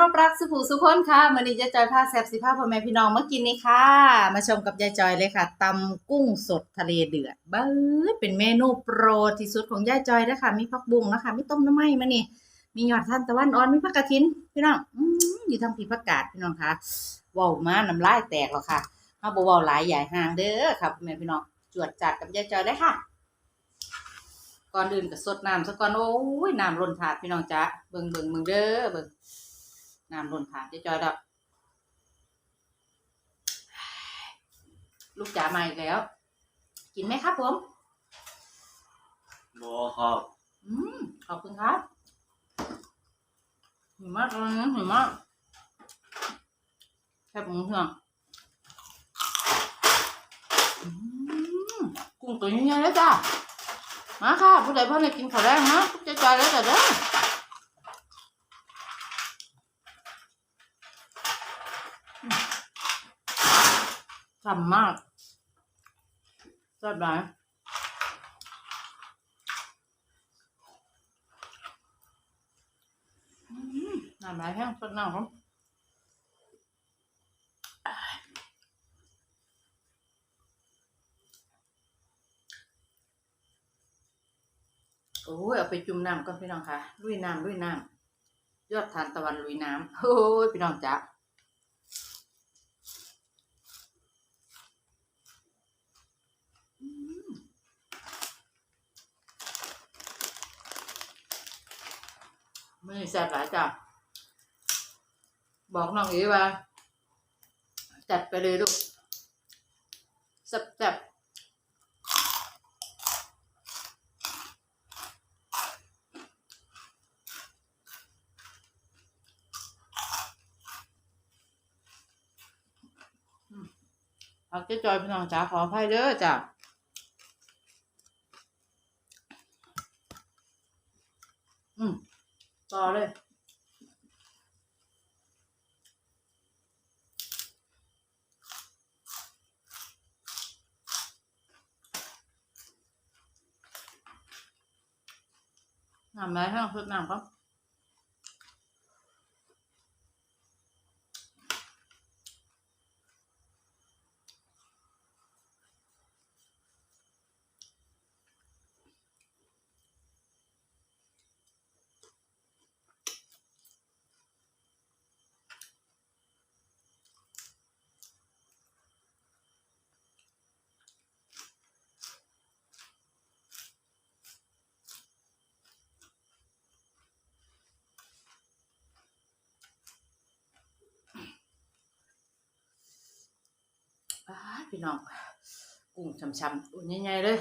คารพรักสุภูสุคนค่ะมื้อนี้ยายจอยพาแซ่บสิพาพ่อแม่พี่น้องมากินนี่ค่ะ มาชมกับยายจอยเลยค่ะตำกุ้งสดทะเลเดือดเบ้เป็นเมนูโปรดที่สุดของยายจอยนะคะมีผักบุ้งนะคะมีต้มน้ำไหม้มานี่มีหยอดทานตะวันอ่อนมีผักกระถินพี่น้องอยู่ทางผีผักกาดพี่น้องค่ะว้าวมาน้ำลายแตกแล้วค่ะเฮาบ่เว้าหลายใหญ่ห่างเด้อค่ะพ่อแม่พี่น้องจวดจัดกับยายจอยได้ค่ะก่อนอื่นก็สดน้ำซะก่อนโอ้ยน้ำล้นถาดพี่น้องจ๊ะเบิ่งเบิ่งมึงเด้อเบิ่ง น้ำล้นถาดจะจอยดับลูกจ๋ามาอีกแล้ว กินไหมครับผมบอครับอืมขอบคุณครับหิมมากเลยนะหิมมากแค่ผมเพื่อนอืมกุ้งตัวใหญ่ๆแล้วจ้ามาค่ะผู้ใดพ่อเนี่ยกินข้าวแรงนะจะจอยแล้วจ้ะเด้ออื ฉ่ำมากแซ่บหลายน้ำลายแห้งสดน้ำครับโอ้ยเอาไปจุ่มน้ำก่อนพี่น้องค่ะลุยน้ำลุยน้ำยอดทานตะวันลุยน้ำโอ้ยพี่น้องจ๋า ไมือแซ่บหลายจ้ะบอกน้องอ๋ว่า จัดไปเลยลูกแซ่บๆอืมพักเจ๊จอยพี่น้องจ๋าขออภัยเด้อจ้ะอืม ต่อเลยน้ำไหลแห้งสดน้ำครับอ้า พี่น้องกุ้งช่ำๆอุ่นใหญ่ๆเลย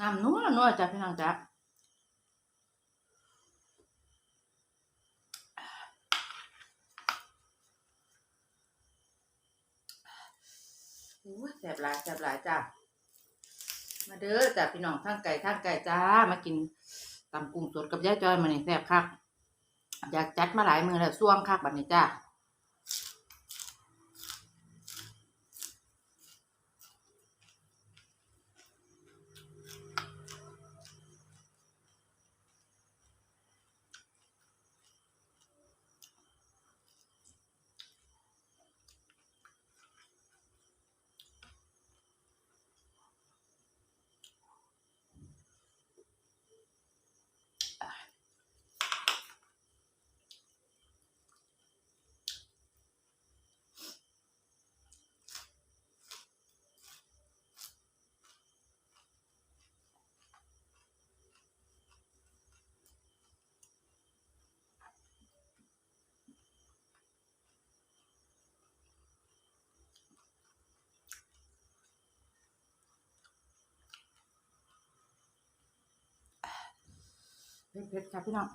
น้ำนัวนัวจ้ะพี่น้องจ้ะโอ้แซ่บหลายแซ่บหลายจ้ะ มาเด้อจ้ะพี่น้องทั้งไก่ทั้งไก่จ้า มากินตำกุ้งสดกับยายจอยมานี่แซบคัก อยากจัดมาหลายมือแล้วส่วงคักบัดนี้จ้า เผ็ดๆครับพี่น้อง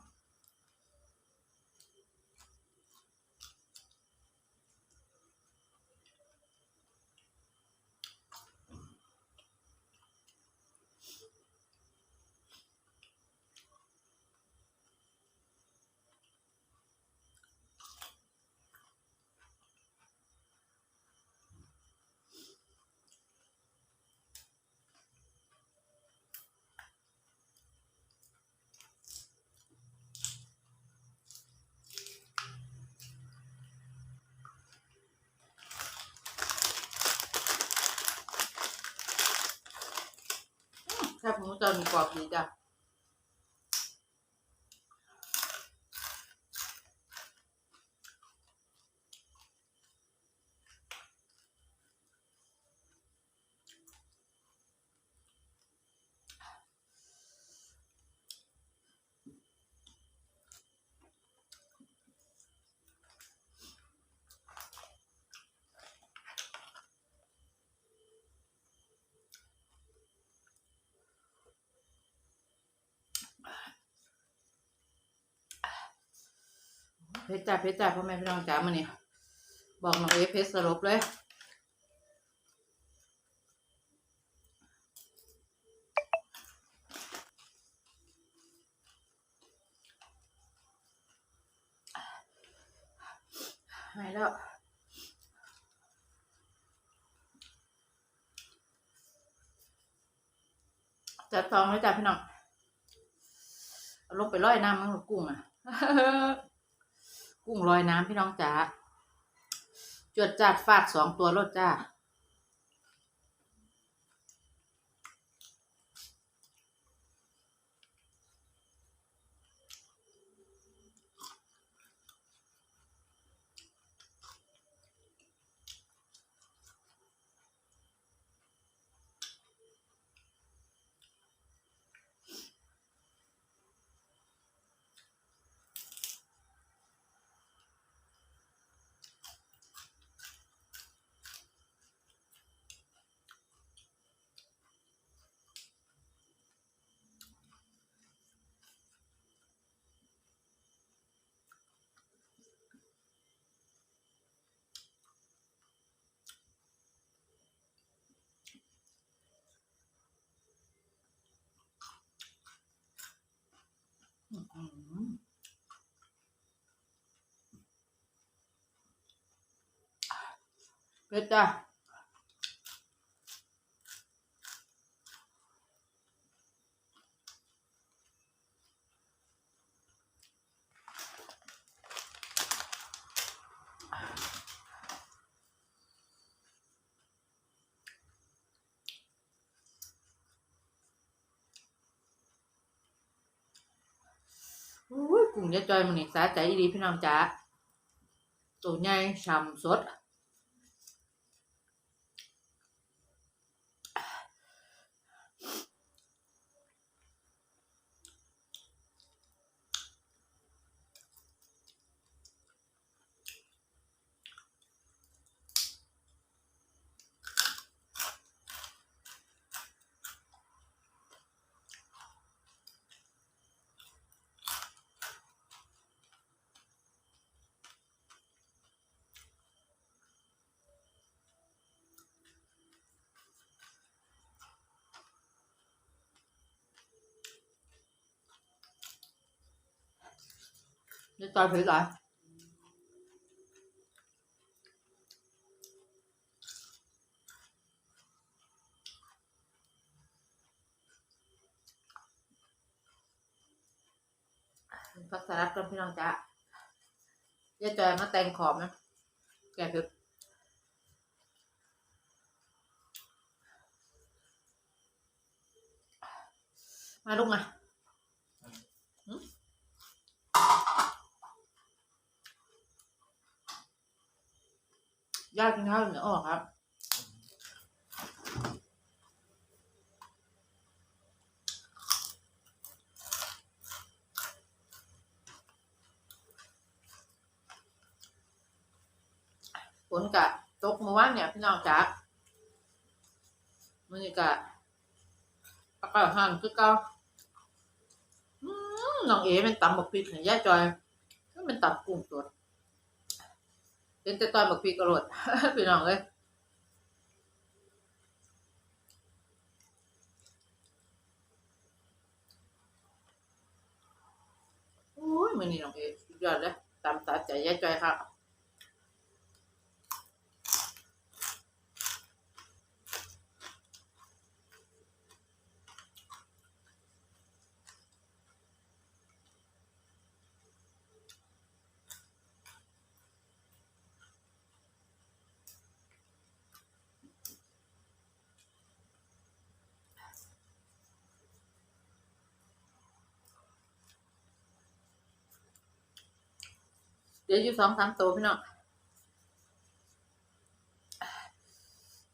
แค่ผมจะมีกรอบดีจ้ะ เพชรจ้าเพชรจ้าพ่อแม่พี่น้องจ้ามาเนี่ยบอกน้องเอฟเพชรสลบเลยหายแล้วจัดซองไว้จ้าพี่น้องลงไปร้อยน้ำมั้งกุ้งอะ กุ้งลอยน้ำพี่น้องจ๋าจวดจัดฟาดสองตัวรถจ้า เผ็ดจ้า อุ้ย กุ้งยายจอยมันนี่สาใจดีพี่น้องจ๋าตัวใหญ่ฉ่ำสด ยายจอยเผ็ดหลายผักสลัดกันพี่น้องจ๋ายายจอยมาแต่งขอบนะ แกเผ็ดมาลูกมา ยากกินข้าวเหนียวออกครับ ฝนกะตกเมื่อวานเนี่ยพี่น้องจ๋ามันนี่กะอากาศห่างคือเก่าอืมน้องเอ๋เป็นตำบักพริกให้ย่าจอยก็เป็นตำกุ้งสด เป็นแต่ตอนบักพีกระโดดพี่น้องเลยโอ้ยมันนี่น้องเอ๋สุดยอดเลยตามตาใจย่ใจอยครับ เดี๋ยวอยู่สองสามตัวพี่น้อง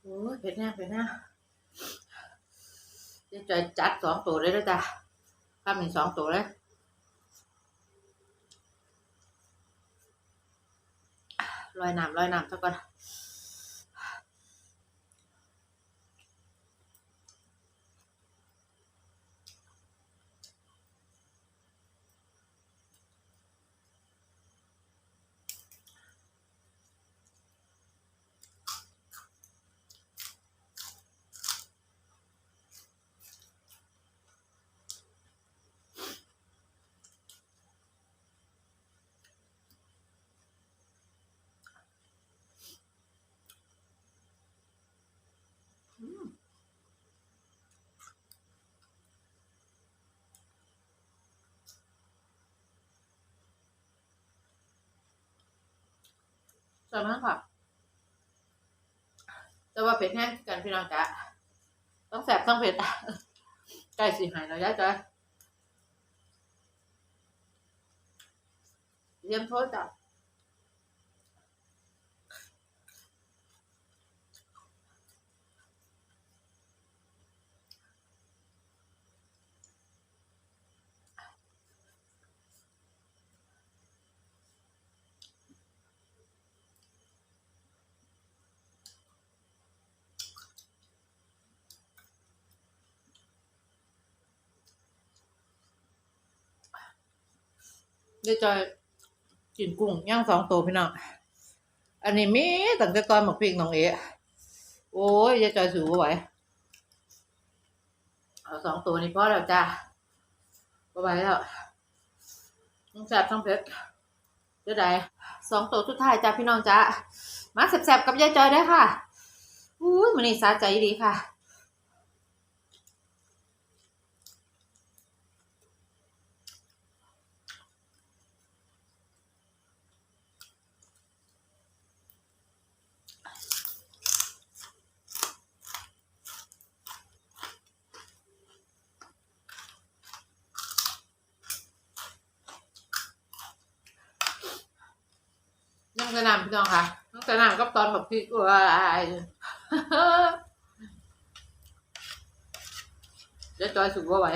โอ้เผ็ดแน่เผ็ดแน่ย่าจอยจัดสองตัวเลยด้วยจ้ะทำอีกสองตัวเลยลอยน้ำลอยน้ำเท่ากัน สวยมากค่ะ แต่ว่าเผ็ดแห้งกันพี่น้องจ้ะต้องแสบต้องเผ็ดใกล้สีหายแล้วย้าจ้ะเยี่ยมโทษจ้ะ เดี๋ยวจอยกินกุ้งย่างสองตัวพี่น้องอันนี้มีตั้งแต่ตอนหมกพริกน้องเอ๋โอ้ยยายจอยสูบไหวเอาสองตัวนี้พอแล้วจ้าบ่ไหวแล้วต้องแสบต้องเผ็ดเดี๋ยวใดสองตัวสุดท้ายจ้าพี่น้องจ้ามาแสบๆกับยายจอยได้ค่ะอุ้มันนี่สาใจดีค่ะ ยังกระน่ำพี่น้องค่ะยังกระน่ำกับตอนแบบพี่ว้ายเดี๋ยวจอยสุกว่าไหว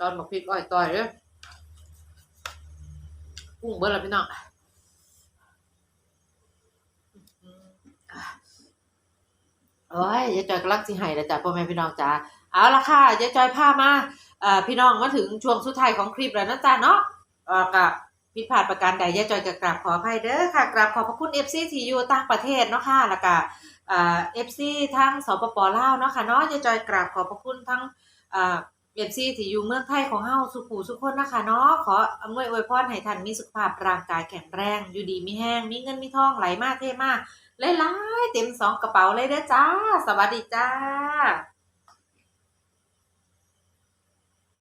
ตอนแบบพี่อ้อยต่อยเด้อกุ้งเบิร์ละพี่น้องโอ้ยยายจอยกำลังสิใหายแล้วจ้ะพ่อแม่พี่น้องจ้าเอาละค่ะยายจอยพามาอ่อพี่น้องมาถึงช่วงสุดท้ายของคลิปแล้วนะจ๊ะเนาะอ่อกับ ผิดพลาดประการใดย่าจอยกกราบขออภัยเด้อค่ะกราบขอบพระคุณ FC ที่อยู่ต่างประเทศเนาะค่ะแล้วก็อ่า FC ทั้งสปปลาวเนาะค่ะเนาะย่าจอยกราบขอบพระคุณทั้งเอ่า FC ที่อยู่เมืองไทยของเฮาสุขุสุขคนนะคะเนาะขออำนวยอวยพรให้ท่านมีสุขภาพร่างกายแข็งแรงอยู่ดีมีแห้งมีเงินมีทองไหลมากเท่มากหลายๆเต็มสองกระเป๋าเลยเด้อจ้า สวัสดีจ้า